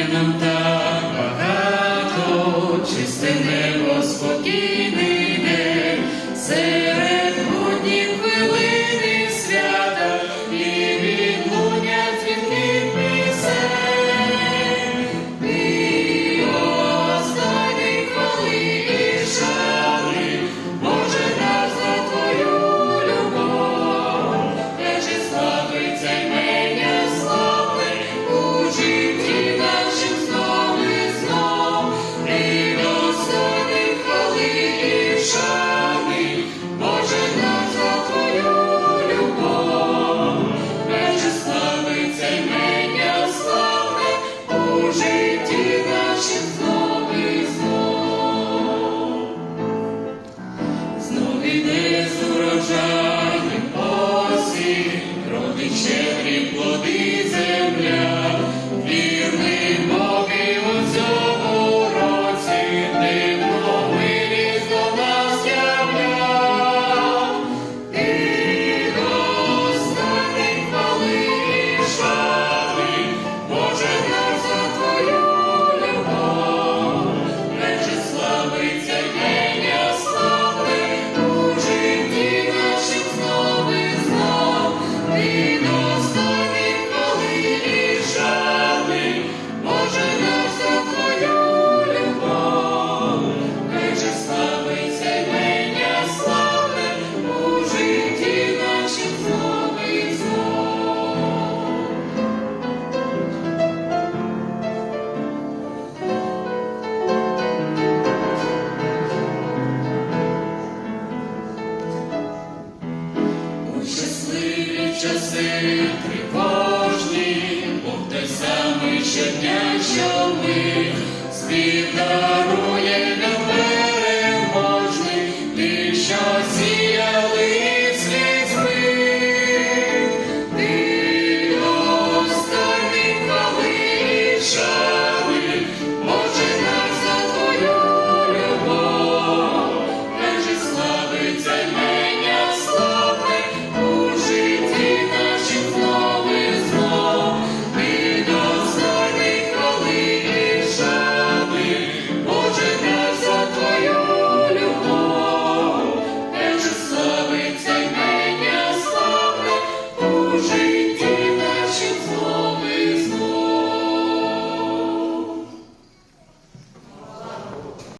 дає нам так багато, чисте небо спокійний день. вечері плоди. часи тривожні, Бог той самий щодня, що ми співаємо.